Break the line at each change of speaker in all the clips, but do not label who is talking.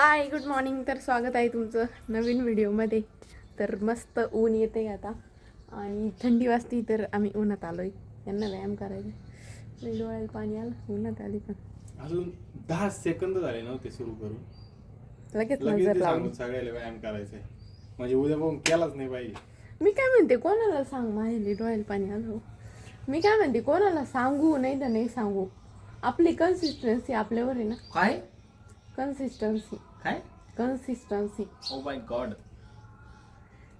Hi good morning तर स्वागत आहे तुमचं नवीन व्हिडिओमध्ये. तर मस्त ऊन येते आता. आणि थंडी वाजती तर आम्ही उन्हात आलो आहे यांना व्यायाम करायचा डोळ्याला पाणी आलं. उन्हात आली पण.
अजून दहा सेकंद झाले नव्हते सुरू करून.
लगेच नजर
सांगून सगळ्याला व्यायाम करायचंय. म्हणजे उद्या बघून केलाच नाही पाहिजे.
मी काय म्हणते कोणाला सांग माझ्या डोळ्याला पाणी आलं मी काय म्हणते कोणाला सांगू नाही तर नाही सांगू. आपली कन्सिस्टन्सी आपल्यावर आहे ना.
काय?
कन्सिस्टन्सी
काय?
कन्सिस्टन्सी
ओ माय गॉड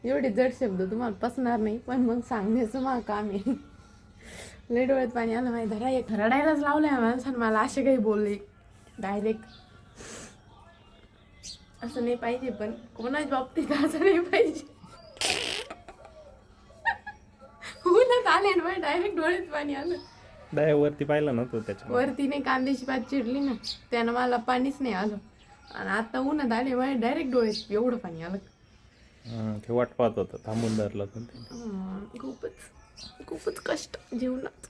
एवढे जड शब्द तुम्हाला पसणार नाही पण मग सांगण्याचं मग काम आहे लय डोळ्यात पाणी आलं माहिती. धरा एक रडायलाच लावलंय माणसानं मला असे काही बोलले. डायरेक्ट असं नाही पाहिजे पण कोणाच्या बाबतीत असं नाही पाहिजे. उन्हात आले ना डायरेक्ट डोळ्यात पाणी आलं.
दयावरती पाहिलं ना तो त्याच्या
वरतीने कांद्याची पात चिरली ना त्यानं मला पाणीच नाही आलं. आणि आता उन्हात आले माझ्या डायरेक्ट डोळ्यात एवढं पाणी आलं.
ते वाट पाहत होतं थांबून धरलं पण ते.
खूपच खूपच कष्ट जीवनात.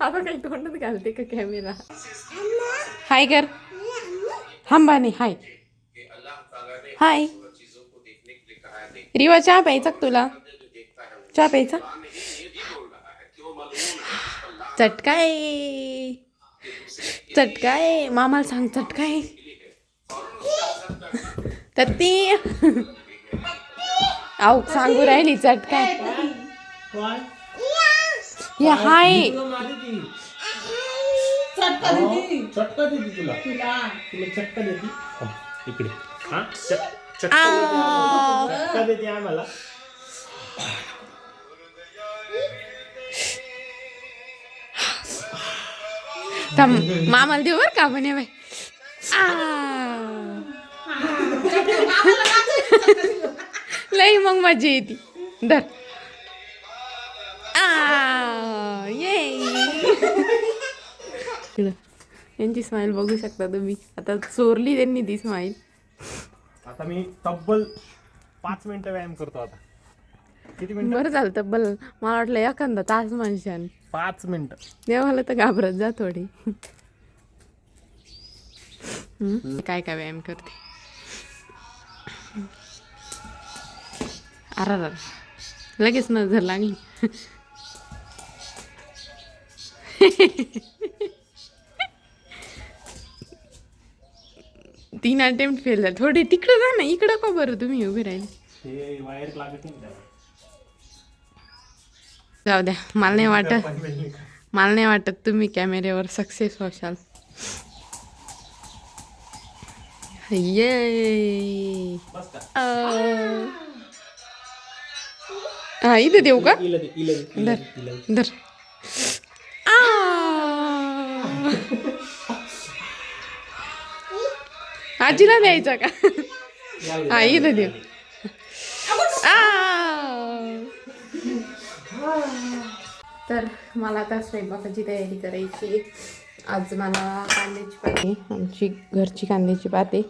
आता काही तोंडात घालते का कॅमेरा हाय कर थांबाने हाय हाय रिवा चहा प्यायचा का तुला? चहा प्यायचा? चटकाय. चटकाय मामाला सांग चटकाय तर ती आऊ सांगू राहिली चटकाय हे हाय.
चटका देते. तुला. तुला. चटका देते. इकडे. हा चटका
आ.
देते. चटका देते आम्हाला.
थांब. मामाला देऊ बर का म्हणे बाय आ. लई मग मजा येते. धर. आ, ये. यांची स्माईल बघू शकता तुम्ही. आता चोरली त्यांनी ती स्माईल
आता मी तब्बल पाच मिनिटं व्यायाम करतो आता. किती मिनिटं?
बरं झालं तब्बल मला वाटलं एखादा तास माणसाने
पाच मिनिटं.
देवाला तर घाबरत जा थोडी. हम्म, काय काय व्यायाम करते? अरा लगेच नजर लागली. तीन अटेम्प्ट फेल झाले. थोडे तिकडं जा ना इकडं का बरं तुम्ही उभे राहिले?
वायर लागत नाही त्याला
जाऊ द्या मला नाही वाटत. मला नाही वाटत तुम्ही कॅमेऱ्यावर सक्सेस व्हाल ये हा इथे देऊ का. धर आ! आजीला द्यायचा का? हा इथे देऊ. तर मला आता स्वयंपाकाची तयारी करायची. आज मला कांद्याची पाते आमची घरची कांद्याची पाते.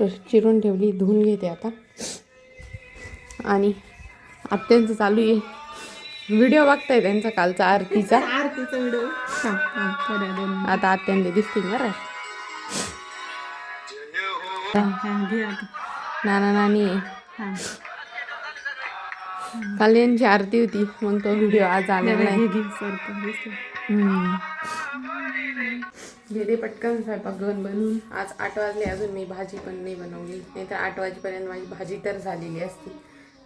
तर चिरून ठेवली धुवून घेते आता. आणि आत्यांचं चालू आहे. व्हिडिओ बघताय त्यांचा कालचा आरतीचा?
आरतीचा व्हिडिओ?
आता आत्यांना दिसतील बरं.
हा
नाना नानी आहे. काल यांची आरती होती. मग तो व्हिडिओ आज आलेला
घे
नाही. घेते पटकन स्वयंपाक घेऊन बनवून. आज आठ वाजले अजून मी भाजी पण नाही बनवली. नाहीतर आठ वाजेपर्यंत माझी भाजी तर झालेली असती.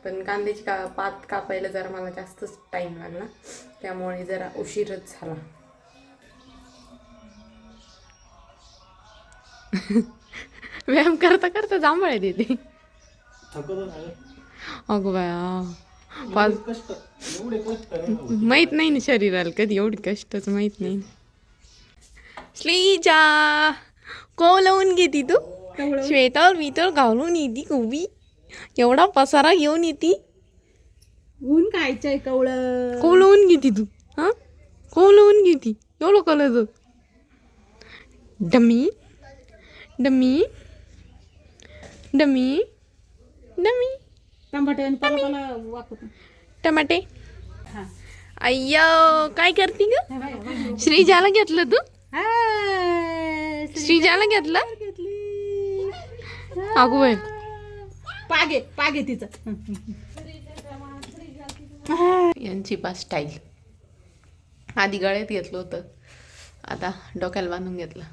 पण कांद्याची का पात कापायला जरा मला जास्तच टाईम लागला. त्यामुळे जरा उशीरच झाला. व्यायाम करता करता जांभळे देते. अगो बाया. पाच
कष्ट एवढे कष्ट नाही होत.
माहीत नाही ना शरीराला कधी एवढी कष्टच माहीत नाही. श्रीजा को लावून घेती तू? श्वेतावर वितर घालून येते उभी? एवढा पसारा घेऊन येते?
ऊन खायचंय कवळं.
को लावून घेती तू हा? को लावून घेती एवढं कळत डमी डमी डमी डमी.
टमाटे आणि पाला
टमाटे?
हा.
अय्यो काय करते ग? श्रीजाला घेतलं तू? श्रीजाला घेतलं?
घेतली.
अगो बाई.
पागे पागे तिचं.
यांची पा स्टाईल आधी गळ्यात घेतलं होतं. आता डोक्याला बांधून घेतलं.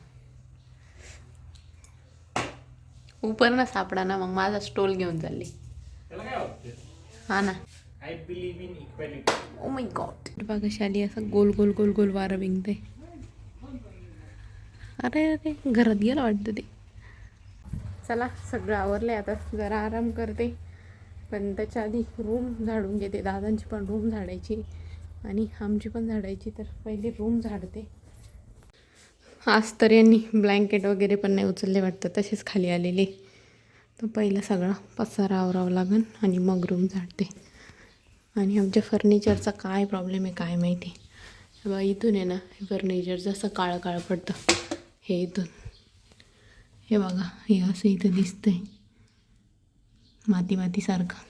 उपर ना सापडा ना मग माझा स्टोल घेऊन चालली. हा ना.
I believe in equality
oh my God बघा कशी आली असं गोल गोल गोल गोल वारं विंगते अरे अरे घरात गेलं वाटतं ते. चला सगळं आवरले आता. जरा आराम करते. पण त्याच्या आधी रूम झाडून घेते. दादांची पण रूम झाडायची. आणि आमची पण झाडायची तर पहिले रूम झाडते. आज तर यांनी ब्लँकेट वगैरे पण नाही उचलले वाटतं. तसेच खाली आलेले. तर पहिलं सगळा पसारा आवरावं लागेल आणि मग रूम झाडते. आणि आमच्या फर्निचरचा काय प्रॉब्लेम आहे काय माहिती? बा इथून आहे ना हे फर्निचर जसं काळं काळं पडतं हे इथून. हे बघा हे असं इथं दिसतंय. माती मातीसारखं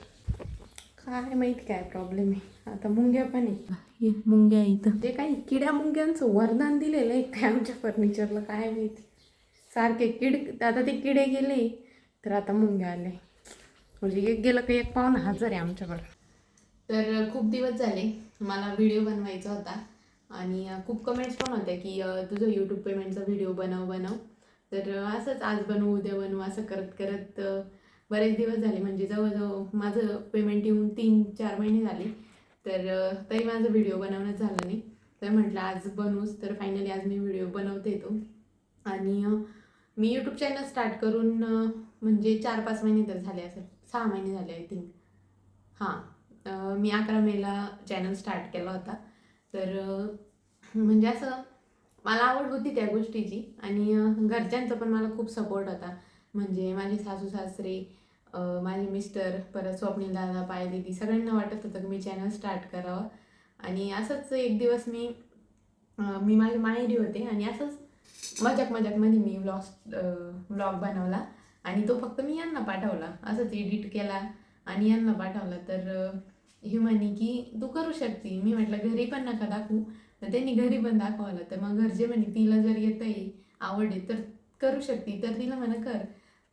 काय माहिती काय प्रॉब्लेम आहे. आता मुंग्या पण आहे हे मुंग्या इथं ते काही किड्या मुंग्यांचं वरदान दिलेलं आहे काय आमच्या फर्निचरला काय माहिती? सारखे किड आता ते किडे गेले तर आता मुंग्या आले म्हणजे एक गेलं की एक पाहुणा हजार आहे आमच्याकडं. तर खूप दिवस झाले मला व्हिडिओ बनवायचा होता. आणि खूप कमेंट्स पण होत्या की तुझं यूट्यूब पेमेंटचा व्हिडिओ बनव बनव. तर असंच आज बनवू उद्या बनवू असं करत करत बरेच दिवस झाले. म्हणजे जवळजवळ माझं पेमेंट येऊन तीन चार महिने झाले. तर तरी माझं व्हिडिओ बनवणं झालं नाही. तर म्हटलं आज बनवूच तर फायनली आज मी व्हिडिओ बनवते तो. आणि मी यूट्यूब चॅनल स्टार्ट करून म्हणजे चार पाच महिने तर झाले असेल. सहा महिने झाले आय थिंक हां. मी अकरा मेला चॅनल स्टार्ट केला होता. तर म्हणजे असं मला आवड होती त्या गोष्टीची आणि घरच्यांचा पण मला खूप सपोर्ट होता. म्हणजे माझे सासू सासरे माझे मिस्टर परत स्वप्नील दादा पाय दिदी सगळ्यांना वाटत होतं की मी चॅनल स्टार्ट करावं. आणि असंच एक दिवस मी मी माझ्या माहेरी होते आणि असंच मजाक मजाकमध्ये मी व्लॉग व्लॉग बनवला. आणि तो फक्त मी यांना पाठवला असंच एडिट केला आणि यांना पाठवला. तर हे म्हणे की तू करू शकते. मी म्हटलं घरी पण नका दाखवू. तर त्यांनी घरी पण दाखवलं. तर मग घरचे म्हणे तिला जर येत आहे आवड आहे तर करू शकते. तर तिला म्हणा कर.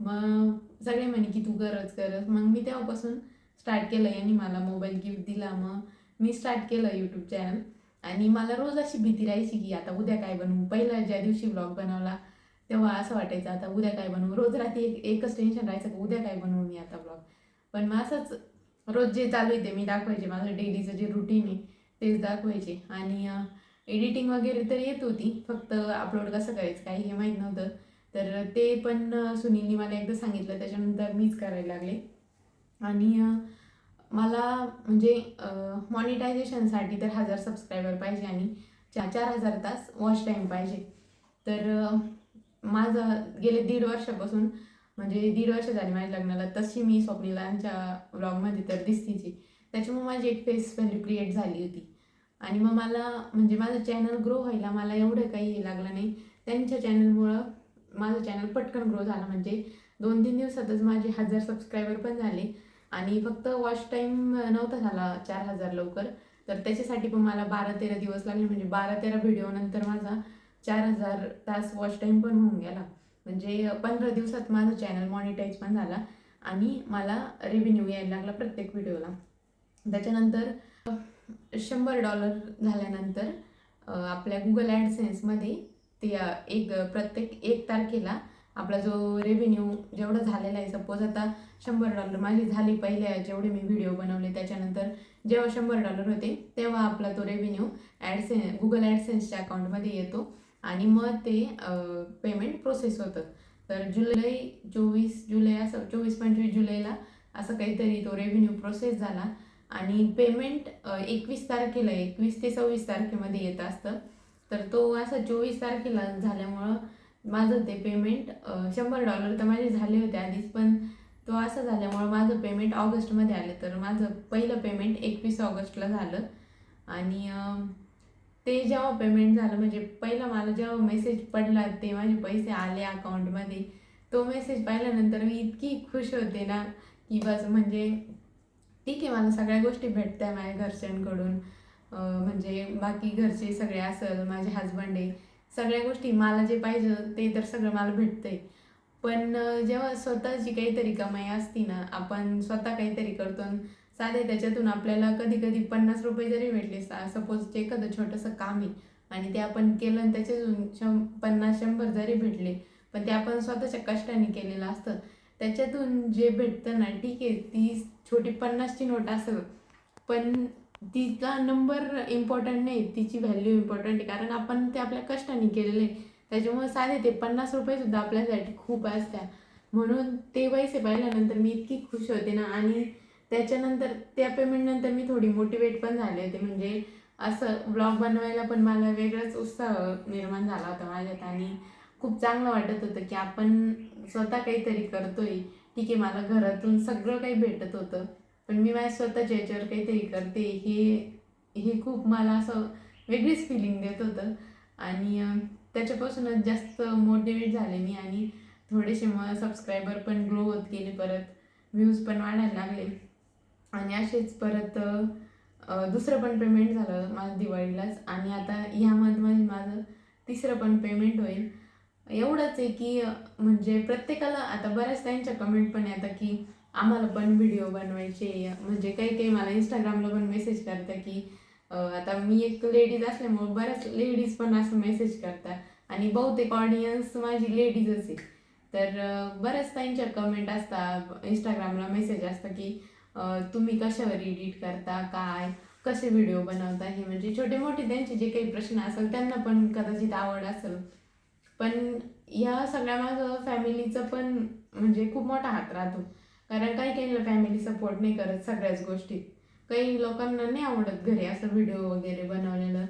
मग सगळे म्हणे की तू करच करच मग मी तेव्हापासून स्टार्ट केलं यांनी मला मोबाईल गिफ्ट दिला. मग मी स्टार्ट केलं यूट्यूब चॅनल आणि मला रोज अशी भीती राहायची की आता उद्या काय बनवू? पहिला ज्या दिवशी ब्लॉग बनवला तेव्हा असं वाटायचं आता उद्या काय बनवू? रोज रात्री एक एकच टेन्शन राहायचं की उद्या काय बनवू मी आता ब्लॉग पण मग असंच रोज जे चालू आहे ते मी दाखवायचे. माझं डेलीचं जे रुटीन आहे तेच दाखवायचे. आणि एडिटिंग वगैरे तर येत होती. फक्त अपलोड कसं करायचं काही हे माहीत नव्हतं. तर ते पण सुनीलने मला एकदा सांगितलं. त्याच्यानंतर मीच करायला लागले. आणि मला म्हणजे मॉनिटायझेशनसाठी तर हजार सबस्क्रायबर पाहिजे आणि चार चार हजार तास वॉच टाईम पाहिजे. तर माझं गेले दीड वर्षापासून म्हणजे दीड वर्ष झाली माझ्या लग्नाला तशी मी स्वप्नीलांच्या व्लॉगमध्ये तर दिसतीची. त्याच्यामुळे माझी एक फेस व्हॅल्यू क्रिएट झाली होती. आणि मग मला म्हणजे माझं चॅनल ग्रो व्हायला मला एवढं काही हे लागलं नाही. त्यांच्या चॅनलमुळं माझं चॅनल पटकन ग्रो झालं. म्हणजे दोन तीन दिवसातच माझे हजार सबस्क्रायबर पण झाले. आणि फक्त वॉच टाईम नव्हता झाला चार हजार लवकर. तर त्याच्यासाठी पण मला बारा तेरा दिवस लागले. म्हणजे बारा तेरा व्हिडिओ नंतर माझा चार हजार तास वॉच टाईम पण होऊन गेला. म्हणजे पंधरा दिवसात माझं चॅनल मॉनिटाईज पण झाला आणि मला रेव्हेन्यू यायला लागला प्रत्येक व्हिडिओला त्याच्यानंतर शंभर डॉलर झाल्यानंतर आपल्या गुगल ॲडसेन्समध्ये ते एक प्रत्येक एक तारखेला आपला जो रेव्हेन्यू जेवढं झालेला आहे सपोज आता शंभर डॉलर माझे झाले पहिले जेवढे मी व्हिडिओ बनवले त्याच्यानंतर जेव्हा शंभर डॉलर होते तेव्हा आपला तो रेव्हेन्यू ॲडसेन गुगल ॲडसेन्सच्या अकाउंटमध्ये येतो. आणि मग ते पेमेंट प्रोसेस होतं. तर जुलै चोवीस जुलै असं चोवीस पंचवीस जुलैला असं काहीतरी तो रेव्हेन्यू प्रोसेस झाला. आणि पेमेंट एकवीस तारखेला एकवीस ते सव्वीस तारखेमध्ये येत असतं. तर तो असं चोवीस तारखेला झाल्यामुळं माझं ते पेमेंट शंभर डॉलर तर माझे झाले होते आधीच पण तो असं झाल्यामुळं माझं पेमेंट ऑगस्टमध्ये आलं. तर माझं पहिलं पेमेंट एकवीस ऑगस्टला झालं. आणि ते जेव्हा पेमेंट झालं म्हणजे पहिला मला जेव्हा मेसेज पडला ते माझे पैसे आले अकाउंटमध्ये तो मेसेज पाहिल्यानंतर मी इतकी खुश होते ना की बस म्हणजे ठीक आहे मला सगळ्या गोष्टी भेटत्या माझ्या घरच्यांकडून. म्हणजे बाकी घरचे सगळे असेल माझे हजबंड आहे सगळ्या गोष्टी मला जे पाहिजे ते तर सगळं मला भेटतंय. पण जेव्हा स्वतःची काहीतरी कमाई असती ना आपण स्वतः काहीतरी करतो आणि साधे त्याच्यातून आपल्याला कधी कधी पन्नास रुपये जरी भेटले सपोज एखादं छोटंसं काम आहे आणि ते आपण केलं आणि त्याच्यातून शं पन्नास शंभर जरी भेटले पण ते आपण स्वतःच्या कष्टाने केलेलं असतं. त्याच्यातून जे भेटतं ना ठीक आहे ती छोटी पन्नासची नोट असेल पण तिचा नंबर इम्पॉर्टंट नाही तिची व्हॅल्यू इम्पॉर्टंट आहे कारण आपण ते आपल्या कष्टाने केलेलं आहे. त्याच्यामुळे साधे ते पन्नास रुपयेसुद्धा आपल्यासाठी खूप असत्या म्हणून ते पैसे पाहिल्यानंतर मी इतकी खुश होते ना आणि त्याच्यानंतर त्या पेमेंटनंतर मी थोडी मोटिवेट पण झाले होते. म्हणजे असं ब्लॉग बनवायला पण मला वेगळाच उत्साह निर्माण झाला होता माझ्यात आणि खूप चांगलं वाटत होतं की आपण स्वतः काहीतरी करतोय. ठीक आहे मला घरातून सगळं काही भेटत होतं. पण मी माझ्या स्वतःच्या याच्यावर काहीतरी करते हे हे खूप मला असं वेगळीच फिलिंग देत होतं. आणि त्याच्यापासूनच जास्त मोटिवेट झाले मी आणि थोडेसे मग सबस्क्रायबर पण ग्रो होत गेले परत. व्ह्यूज पण वाढायला लागले. आणि असेच परत दुसरं पण पेमेंट झालं माझं दिवाळीलाच. आणि आता ह्यामध्ये म्हणजे माझं तिसरं पण पेमेंट होईल. एवढंच आहे की म्हणजे प्रत्येकाला आता बऱ्याच त्यांच्या कमेंट पण येतात की आम्हाला पण व्हिडिओ बनवायचे म्हणजे काही काही मला इंस्टाग्रामला पण मेसेज करतात की आता मी एक लेडीज असल्यामुळे बऱ्याच लेडीज पण असं मेसेज करतात. आणि बहुतेक ऑडियन्स माझी लेडीजच आहे. तर बऱ्याच त्यांच्या कमेंट असतात इंस्टाग्रामला मेसेज असतात की तुम्ही कशावर एडिट करता काय कसे व्हिडिओ बनवता हे म्हणजे छोटे मोठे त्यांचे जे काही प्रश्न असेल त्यांना पण कदाचित आवड असेल. पण या सगळ्या माझं फॅमिलीचं पण म्हणजे खूप मोठा हात राहतो. कारण काही काहींना फॅमिली सपोर्ट नाही करत सगळ्याच गोष्टीत. काही लोकांना नाही आवडत घरी असं व्हिडिओ वगैरे बनवलेलं.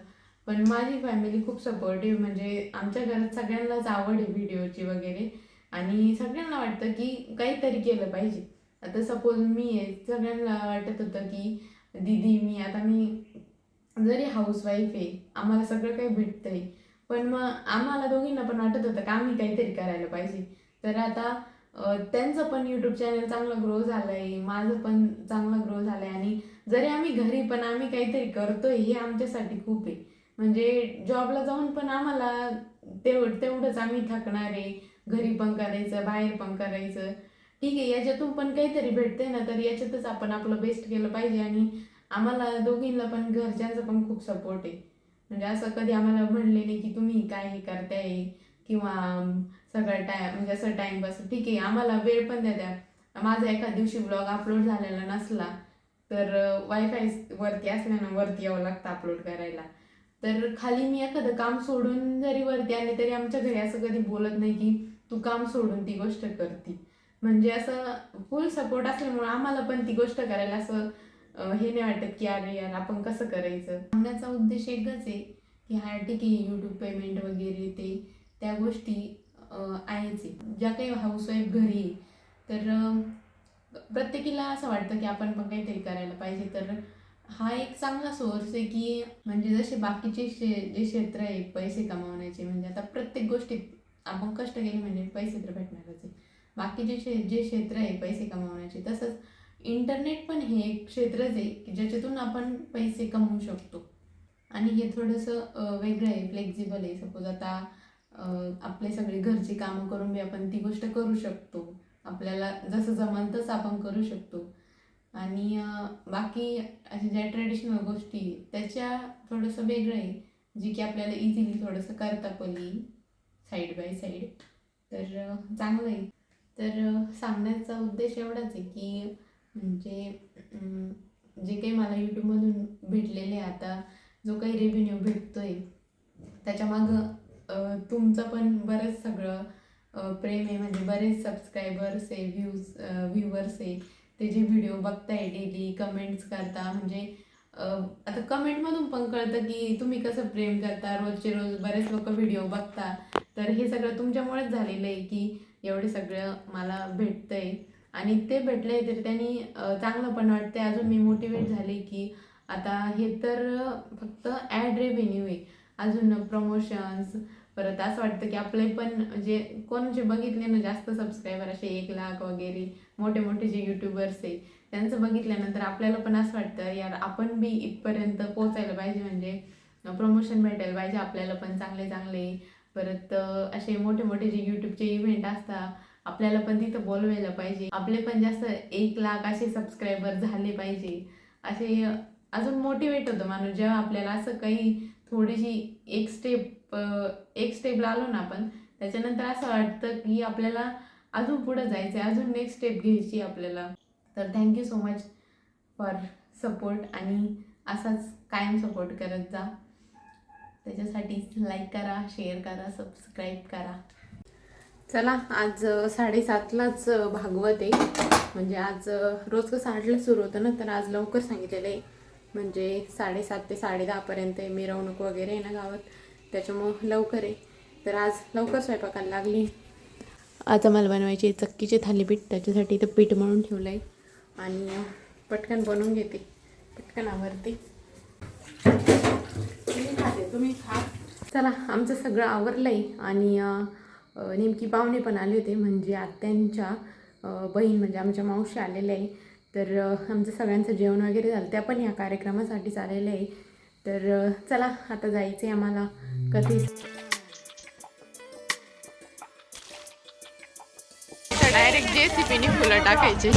पण माझी फॅमिली खूप सपोर्टिव्ह म्हणजे आमच्या घरात सगळ्यांनाच आवड आहे व्हिडिओची वगैरे. आणि सगळ्यांना वाटतं की काहीतरी केलं पाहिजे. आता सपोज मी सगळ्यांना वाटत होतं की दीदी मी आता मी जरी हाऊसवाईफ आहे आम्हाला सगळं काही भेटतंय पण मग आम्हाला दोघींना पण वाटत होतं का आम्ही काहीतरी करायला पाहिजे. तर आता त्यांचं पण यूट्यूब चॅनल चांगलं ग्रो झालं आहे माझं पण चांगला ग्रो झालं आहे आणि जरी आम्ही घरी पण आम्ही काहीतरी करतोय हे आमच्यासाठी खूप आहे. म्हणजे जॉबला जाऊन पण आम्हाला तेव तेवढंच आम्ही थकणार आहे घरी पण करायचं बाहेर पण करायचं. ठीक आहे याच्यातून पण काहीतरी भेटते ना तर याच्यातच आपण आपलं बेस्ट केलं पाहिजे आणि आम्हाला दोघींना पण घरच्यांचा पण खूप सपोर्ट आहे. म्हणजे असं कधी आम्हाला म्हणले नाही की तुम्ही काय हे करताय किंवा सगळं टाय म्हणजे असं टाइमपास ठीक आहे आम्हाला वेळ पण द्या द्या. माझा एका दिवशी ब्लॉग अपलोड झालेला नसला तर वायफाय वरती असल्यानं वरती यावं लागतं अपलोड करायला. तर खाली मी एखादं काम सोडून जरी वरती आले तरी आमच्या घरी असं कधी बोलत नाही की तू काम सोडून ती गोष्ट करती. म्हणजे असं फुल सपोर्ट असल्यामुळे आम्हाला पण ती गोष्ट करायला असं हे नाही वाटत की अरे यार आपण कसं करायचं? सांगण्याचा उद्देश एकच आहे की हा ठीक आहे यूट्यूब पेमेंट वगैरे ते त्या गोष्टी आहेच आहे. ज्या काही हाऊसवाईफ घरी आहे, तर प्रत्येकीला असं वाटतं की आपण पण काहीतरी करायला पाहिजे. तर हा एक चांगला सोर्स आहे की म्हणजे जसे बाकीचे शे जे क्षेत्र आहे पैसे कमावण्याचे म्हणजे आता प्रत्येक गोष्टीत आपण कष्ट केले म्हणजे पैसे तर भेटणारच आहे. बाकीचे शे जे क्षेत्र आहे पैसे कमावण्याचे तसंच इंटरनेट पण हे एक क्षेत्रच आहे की ज्याच्यातून आपण पैसे कमवू शकतो. आणि हे थोडंसं वेगळं आहे फ्लेक्झिबल आहे. सपोज आता आपले सगळे घरची कामं करून बी आपण ती गोष्ट करू शकतो. आपल्याला जसं जमान तसं आपण करू शकतो. आणि बाकी अशा ज्या ट्रेडिशनल गोष्टी आहे, त्याच्या थोडंसं वेगळं आहे. जी की आपल्याला इझिली थोडंसं करता पण येईल साईड बाय साईड तर चांगलं आहे. तर सांगण्याचा उद्देश एवढाच आहे की म्हणजे जे काही मला यूट्यूबमधून भेटलेले आहे आता जो काही रेव्हेन्यू भेटतोय त्याच्यामागं तुमचं पण बरंच सगळं प्रेम आहे. म्हणजे बरेच सबस्क्रायबर्स आहे व्ह्यूज व्ह्यूवर्स आहे. ते जे व्हिडिओ बघताय डेली कमेंट्स करता म्हणजे आता कमेंटमधून पण कळतं की तुम्ही कसं प्रेम करता. रोजचे रोज बरेच लोक व्हिडिओ बघता. तर हे सगळं तुमच्यामुळेच झालेलं आहे की एवढे सगळं मला भेटतंय. आणि ते भेटलंय तर त्यांनी चांगलं पण वाटते अजून मी मोटिवेट झाले की आता हे तर फक्त ॲड रेव्हेन्यू आहे. अजून प्रमोशन्स परत असं वाटतं की आपले पण जे कोण जे बघितले ना जास्त सबस्क्रायबर असे एक लाख वगैरे मोठे मोठे जे यूट्यूबर्स आहे त्यांचं बघितल्यानंतर आपल्याला पण असं वाटतं यार आपण बी इथपर्यंत पोचायला पाहिजे. म्हणजे प्रमोशन भेटायला पाहिजे. आपल्याला पण चांगले चांगले परत असे मोठे मोठे जे यूट्यूबचे इव्हेंट असतात आपल्याला पण तिथं बोलवायला पाहिजे. आपले पण जास्त एक लाख असे सबस्क्रायबर झाले पाहिजे. असे अजून मोटिवेट होतं माणूस. जेव्हा आपल्याला असं काही थोडीशी एक स्टेप एक स्टेपला आलो ना आपण त्याच्यानंतर असं वाटतं की आपल्याला अजून पुढं जायचं आहे अजून नेक्स्ट स्टेप घ्यायची आपल्याला. तर thank you so much for support आणि असाच कायम सपोर्ट करत जा. त्याच्यासाठी लाईक करा शेअर करा सबस्क्राईब करा. चला आज साडेसातलाच भागवत आहे. म्हणजे आज रोज कसं आठला सुरू होतं ना तर आज लवकर सांगितलेलं आहे. म्हणजे साडेसात ते साडेदहापर्यंत आहे मिरवणूक वगैरे आहे ना गावात. त्याच्यामुळं लवकर आहे. तर आज लवकर स्वयंपाकाला लागली. आज आम्हाला बनवायची चक्कीचे थालीपीठ त्याच्यासाठी इथं पीठ मळून ठेवलं आहे आणि पटकन बनवून घेते. पटकन आवरते. तुम्ही खा. चला आमचं सगळं आवरलं आहे आणि नेमकी पाहुणे पण आले होते म्हणजे आत्यांच्या बहीण म्हणजे आमच्या मावशी आलेल्या आहे. तर आमचं सगळ्यांचं जेवण वगैरे झालं. त्या पण ह्या कार्यक्रमासाठीच आलेल्या आहे. तर चला आता जायचं आहे आम्हाला. कधी? डायरेक्ट जे सी पीने फुलं टाकायचे.